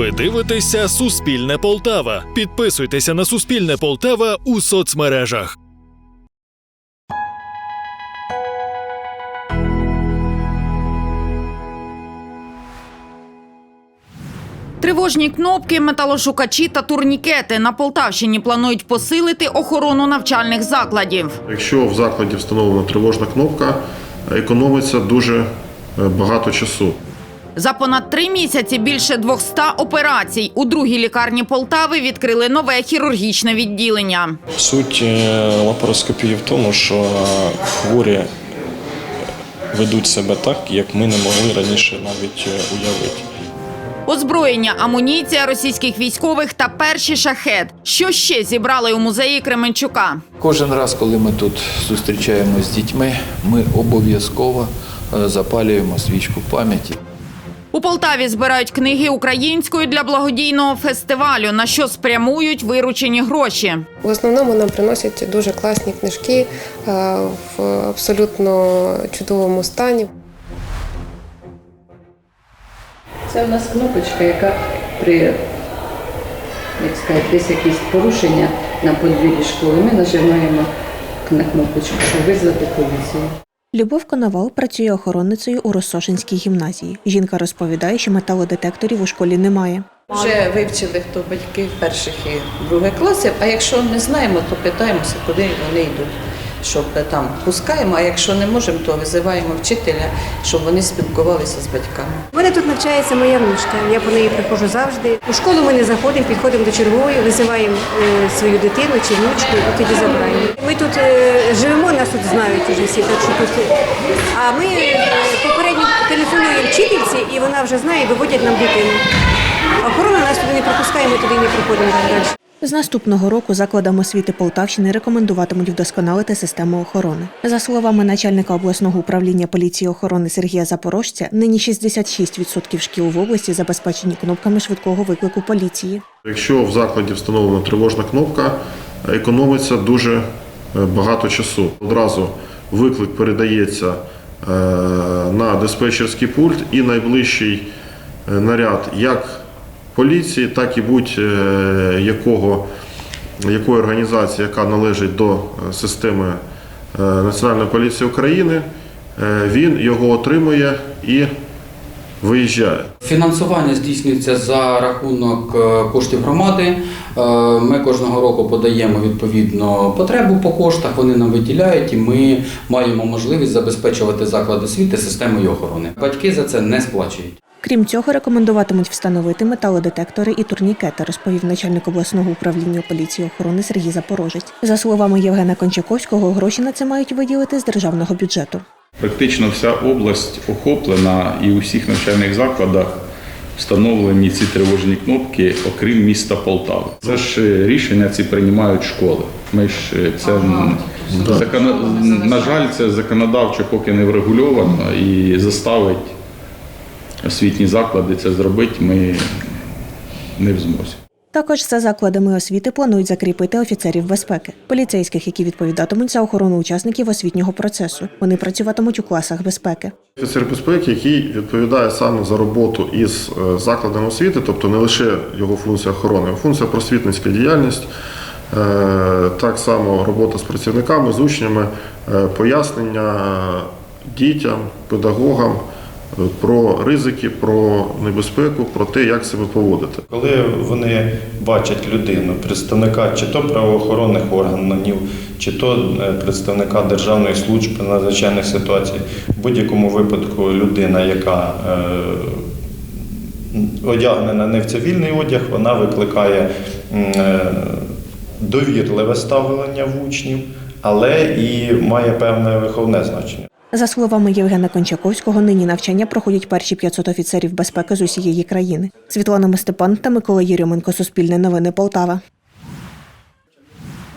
Ви дивитеся Суспільне Полтава. Підписуйтеся на Суспільне Полтава у соцмережах. Тривожні кнопки, металошукачі та турнікети на Полтавщині планують посилити охорону навчальних закладів. Якщо в закладі встановлена тривожна кнопка, економиться дуже е, багато часу. За понад три місяці більше 200 операцій. У другій лікарні Полтави відкрили нове хірургічне відділення. Суть е, лапароскопії в тому, що хворі ведуть себе так, як ми не могли раніше навіть е, уявити. Озброєння, амуніція російських військових та перші шахет. Що ще зібрали у музеї Кременчука? Кожен раз, коли ми тут зустрічаємося з дітьми, ми обов'язково е, запалюємо свічку пам'яті. У Полтаві збирають книги українською для благодійного фестивалю, на що спрямують виручені гроші. В основному нам приносять дуже класні книжки е, в абсолютно чудовому стані. Це у нас кнопочка, яка при як сказати, десь якісь порушення на подвір'ї школи. Ми нажимаємо на кнопочку, щоб визвати поліцію. Любов Коновал працює охоронницею у Росошинській гімназії. Жінка розповідає, що металодетекторів у школі немає. Вже вивчили, хто батьки перших і других класів, а якщо не знаємо, то питаємося, куди вони йдуть. Щоб там пускаємо, а якщо не можемо, то визиваємо вчителя, щоб вони спілкувалися з батьками. У мене тут навчається моя внучка. Я по неї приходжу завжди. У школу ми не заходимо, підходимо до чергової, визиваємо е, свою дитину чи внучку і тоді забираємо. Ми тут е, живемо, нас тут знають уже всі, так що тут. А ми е, попередньо телефонуємо вчительці, і вона вже знає, виводять нам дитину. Охорона нас туди не пропускає, ми туди не проходимо далі. З наступного року закладам освіти Полтавщини рекомендуватимуть вдосконалити систему охорони. За словами начальника обласного управління поліції охорони Сергія Запорожця, нині 66% шкіл в області забезпечені кнопками швидкого виклику поліції. Якщо в закладі встановлена тривожна кнопка, економиться дуже е, багато часу. Одразу виклик передається е, на диспетчерський пульт і найближчий е, наряд як поліції, так і будь-якого якої організації, яка належить до е, системи е, Національної поліції України, е, він його отримує і виїжджає. Фінансування здійснюється за рахунок е, коштів громади. Е, Ми кожного року подаємо відповідно потребу по коштах. Вони нам виділяють, і ми маємо можливість забезпечувати заклад освіти системою охорони. Батьки за це не сплачують. Крім цього, рекомендуватимуть встановити металодетектори і турнікети, розповів начальник обласного управління поліції охорони Сергій Запорожець. За словами Євгена Кончаковського, гроші на це мають виділити з державного бюджету. Практично вся область охоплена і у всіх навчальних закладах встановлені ці тривожні кнопки, окрім міста Полтави. Це ж е, рішення ці приймають школи. Ми ж е, це м, закон- на жаль, це законодавчо поки не врегульовано і заставить освітні заклади це зробити ми не в змозі. Також за закладами освіти планують закріпити офіцерів безпеки, поліцейських, які відповідатимуть за охорону учасників освітнього процесу. Вони працюватимуть у класах безпеки. Офіцер безпеки, який відповідає саме за роботу із е, закладами освіти, тобто не лише його функція охорони, а функція просвітницька діяльність, е, так само робота з працівниками, з учнями, е, пояснення дітям, педагогам про ризики, про небезпеку, про те, як себе поводити. Коли вони бачать людину, представника чи то правоохоронних органів, чи то е, представника Державної служби надзвичайних ситуацій, в будь-якому випадку людина, яка е, одягнена не в цивільний одяг, вона викликає е, довірливе ставлення в учнів, але і має певне виховне значення. За словами Євгена Кончаковського, нині навчання проходять перші 500 офіцерів безпеки з усієї країни. Світлана Мистепан та Микола Єрьоменко. Суспільне новини Полтава.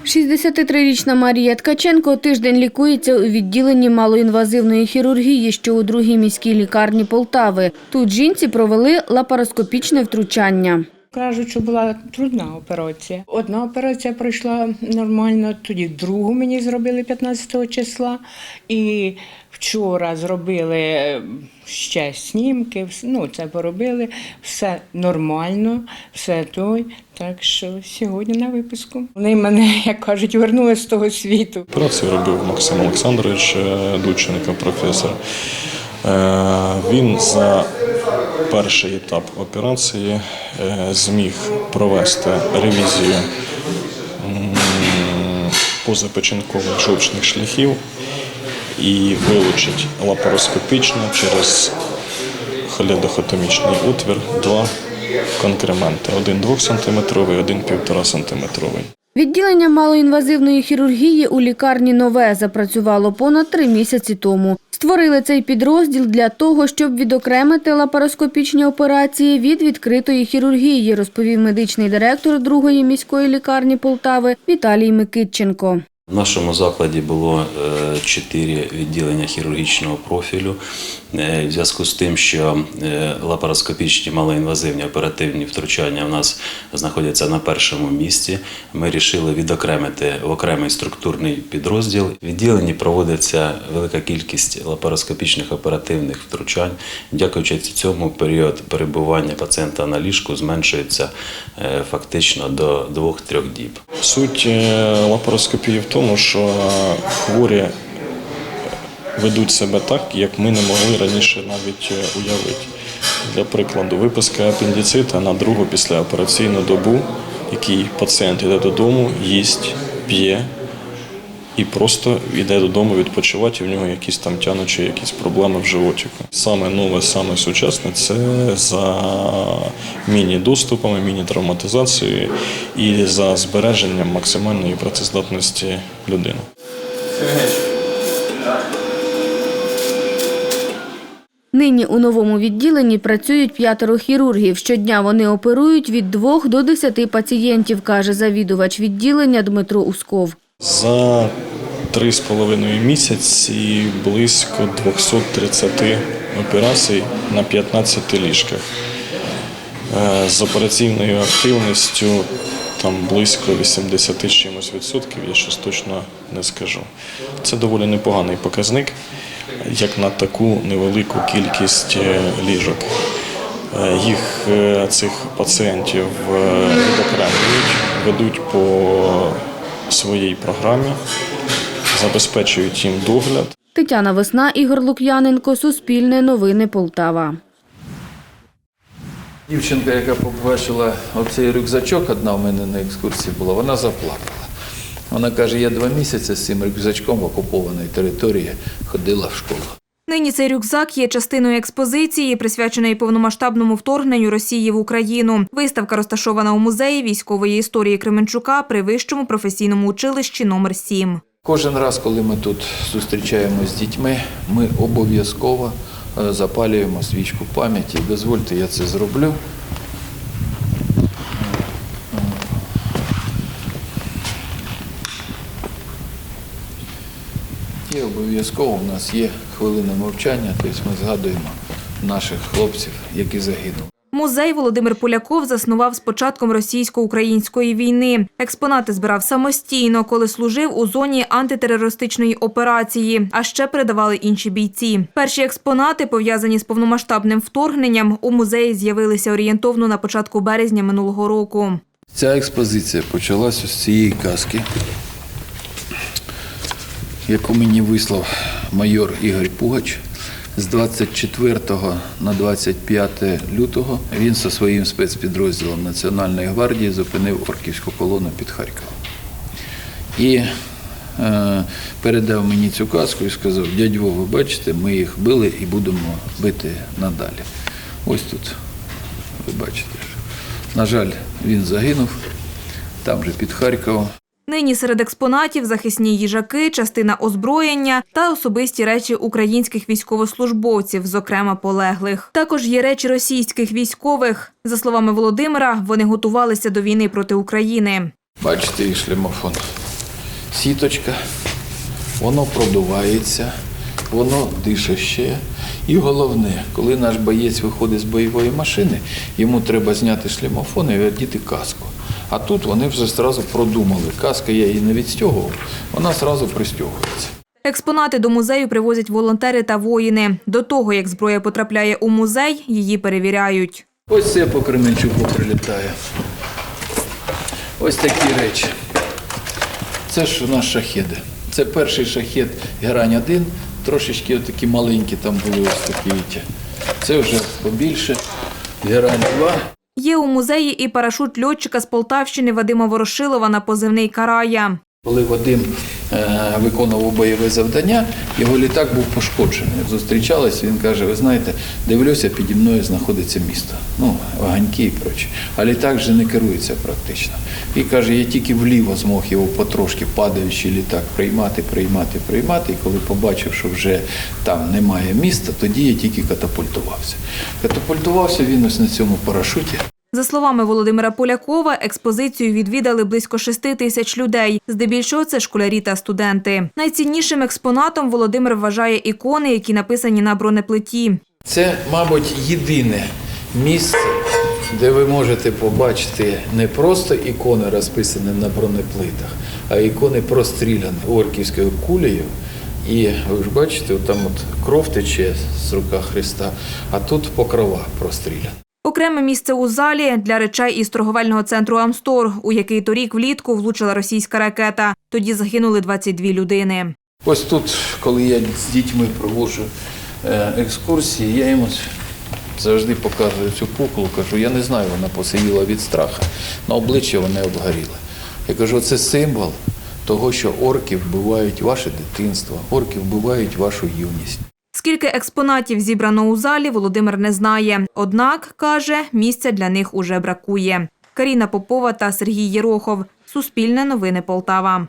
63-річна Марія Ткаченко тиждень лікується у відділенні малоінвазивної хірургії, що у другій міській лікарні Полтави. Тут жінці провели лапароскопічне втручання. Кажуть, що була трудна операція. Одна операція пройшла нормально, тоді другу мені зробили 15 числа. І вчора зробили е, ще снімки, ну це поробили, все нормально, все той. Так що сьогодні на виписку. Вони мене, як кажуть, вернули з того світу. Операцію робив Максим Олександрович е, Дученко, професор. Е, Він за перший етап операції е, зміг провести ревізію позапечінкових жовчних шляхів і вилучить лапароскопічно через холедохотомічний отвір два конкременти. Один 2 см, один 1,5 см. Відділення малоінвазивної хірургії у лікарні нове запрацювало понад три місяці тому. Створили цей підрозділ для того, щоб відокремити лапароскопічні операції від відкритої хірургії, розповів медичний директор другої міської лікарні Полтави Віталій Микитченко. В нашому закладі було е, чотири відділення хірургічного профілю. Е, В зв'язку з тим, що е, лапароскопічні малоінвазивні оперативні втручання в нас знаходяться на першому місці, ми вирішили відокремити в окремий структурний підрозділ. В відділенні проводиться велика кількість лапароскопічних оперативних втручань. Дякуючи цьому, період перебування пацієнта на ліжку зменшується фактично до 2-3 діб. Суть е, лапароскопії в тому, що хворі ведуть себе так, як ми не могли раніше навіть е, уявити. Для прикладу, виписка апендицита на другу післяопераційну добу, який пацієнт йде додому, їсть, п'є і просто йде додому відпочивати, і в нього якісь там тянучі якісь проблеми в животику. Саме нове, саме сучасне це за міні-доступами, міні-травматизацією і за збереженням максимальної працездатності людини. Нині у новому відділенні працюють п'ятеро хірургів. Щодня вони оперують від двох до десяти пацієнтів, каже завідувач відділення Дмитро Усков. За три з половиною місяці близько 230 операцій на 15 ліжках. Е, З операційною активністю там близько 80 чимось відсотків, я щось точно не скажу. Це доволі непоганий показник, як на таку невелику кількість е, ліжок. Е, Їх цих пацієнтів відокремлюють, ведуть по своїй програмі, забезпечують їм догляд. Тетяна Весна, Ігор Лук'яненко, Суспільне новини Полтава. Дівчинка, яка побачила оцей рюкзачок, одна в мене на екскурсії була, вона заплакала. Вона каже, я два місяці з цим рюкзачком в окупованій території ходила в школу. Нині цей рюкзак є частиною експозиції, присвяченої повномасштабному вторгненню Росії в Україну. Виставка розташована у музеї військової історії Кременчука при вищому професійному училищі номер 7. Кожен раз, коли ми тут зустрічаємося з дітьми, ми обов'язково е, запалюємо свічку пам'яті. Дозвольте, я це зроблю. І обов'язково у нас є хвилина мовчання, тобто ми згадуємо наших хлопців, які загинули. Музей Володимир Поляков заснував з початком російсько-української війни. Експонати збирав самостійно, коли служив у зоні антитерористичної операції, а ще передавали інші бійці. Перші експонати, пов'язані з повномасштабним вторгненням, у музеї з'явилися орієнтовно на початку березня минулого року. Ця експозиція почалася з цієї казки, яку мені вислав майор Ігор Пугач. З 24 на 25 лютого він зі своїм спецпідрозділом Національної гвардії зупинив орківську колону під Харковом. І е, передав мені цю казку і сказав, дядь Вов, ви бачите, ми їх били і будемо бити надалі. Ось тут, ви бачите. На жаль, він загинув там же під Харковом. Нині серед експонатів захисні їжаки, частина озброєння та особисті речі українських військовослужбовців, зокрема полеглих. Також є речі російських військових. За словами Володимира, вони готувалися до війни проти України. Бачите, і шлемофон. Сіточка, воно продувається, воно дише ще. І головне, коли наш боєць виходить з бойової машини, йому треба зняти шлемофон і одіти каску. А тут вони вже зразу продумали. Каска я її не відстягував, вона зразу пристягується. Експонати до музею привозять волонтери та воїни. До того, як зброя потрапляє у музей, її перевіряють. Ось це по Кременчуку прилітає. Ось такі речі. Це ж у нас шахеди. Це перший шахет Герань 1 трошечки такі маленькі там були ось такі. віті. Це вже побільше. Герань 2. Є у музеї і парашут льотчика з Полтавщини Вадима Ворошилова на позивний Карая. Коли Вадим е, виконував бойове завдання, його літак був пошкоджений. Зустрічалися, він каже: ви знаєте, дивлюся, піді мною знаходиться місто. Ну, ваганьки і прочі. А літак вже не керується практично. І каже, я тільки вліво змог його потрошки падаючий літак приймати, приймати, приймати. І коли побачив, що вже там немає міста, тоді я тільки катапультувався. Катапультувався він ось на цьому парашуті. За словами Володимира Полякова, експозицію відвідали близько шести тисяч людей. Здебільшого це школярі та студенти. Найціннішим експонатом Володимир вважає ікони, які написані на бронеплиті. Це, мабуть, єдине місце, де ви можете побачити не просто ікони, розписані на бронеплитах, а ікони простріляні орківською кулею. І ви ж бачите, там от кров тече з рука Христа, а тут покрова простріляна. Окреме місце у залі для речей із торговельного центру Амстор, у який торік влітку влучила російська ракета. Тоді загинули 22 людини. Ось тут, коли я з дітьми проводжу е, екскурсії, я їм завжди показую цю куклу, кажу, я не знаю, вона посивіла від страху, на обличчя вони обгоріли. Я кажу, це символ того, що орки вбивають ваше дитинство, орки вбивають вашу юність. Скільки експонатів зібрано у залі, Володимир не знає. Однак, каже, місця для них уже бракує. Каріна Попова та Сергій Єрохов. Суспільне новини Полтава.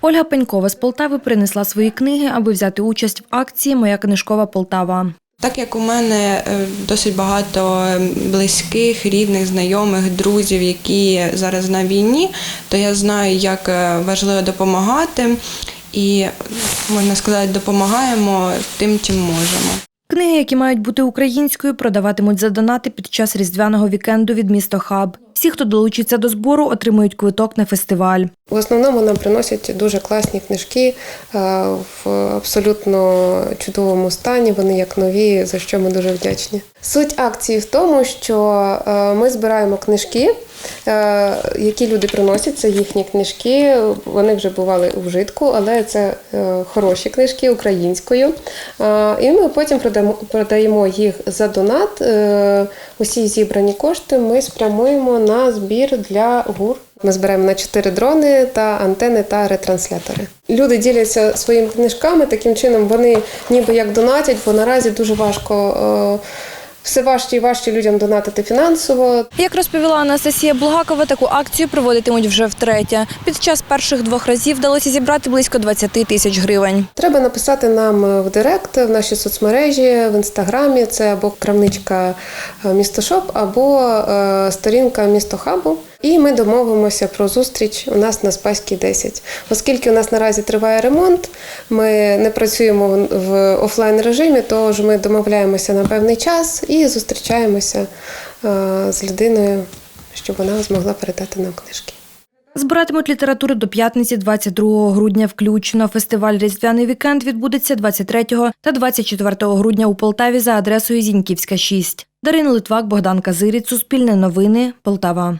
Ольга Пенькова з Полтави принесла свої книги, аби взяти участь в акції Моя книжкова Полтава. Так як у мене е, досить багато близьких, рідних, знайомих, друзів, які зараз на війні, то я знаю, як е, важливо допомагати, і можна сказати, допомагаємо тим, чим можемо. Книги, які мають бути українською, продаватимуть за донати під час різдвяного вікенду від міста Хаб. Всі, хто долучиться до збору, отримують квиток на фестиваль. В основному нам приносять дуже класні книжки е, в абсолютно чудовому стані. Вони як нові, за що ми дуже вдячні. Суть акції в тому, що е, ми збираємо книжки, які люди приносять. Це їхні книжки. Вони вже бували у вжитку, але це е, хороші книжки українською. Е, І ми потім продаємо їх за донат. Е, Усі зібрані кошти ми спрямуємо на збір для ГУР. Ми збираємо на 4 дрони та антени та ретранслятори. Люди діляться своїми книжками, таким чином вони ніби як донатять, бо наразі дуже важко. е, Все важче і важче людям донатити фінансово. Як розповіла Анастасія Булгакова, таку акцію проводитимуть вже втретє. Під час перших двох разів вдалося зібрати близько 20 тисяч гривень. Треба написати нам в Директ, в наші соцмережі, в інстаграмі. Це або крамничка е, містошоп, або е, сторінка місто хабу. І ми домовимося про зустріч у нас на Спаській 10. Оскільки у нас наразі триває ремонт, ми не працюємо в- офлайн режимі, тож ми домовляємося на певний час і зустрічаємося е, з людиною, щоб вона змогла передати нам книжки. Збиратимуть літературу до п'ятниці 22 грудня включно. Фестиваль Різдвяний вікенд відбудеться 23 та 24 грудня у Полтаві за адресою Зіньківська, 6. Дарина Литвак, Богдан Казиріць, Суспільне новини, Полтава.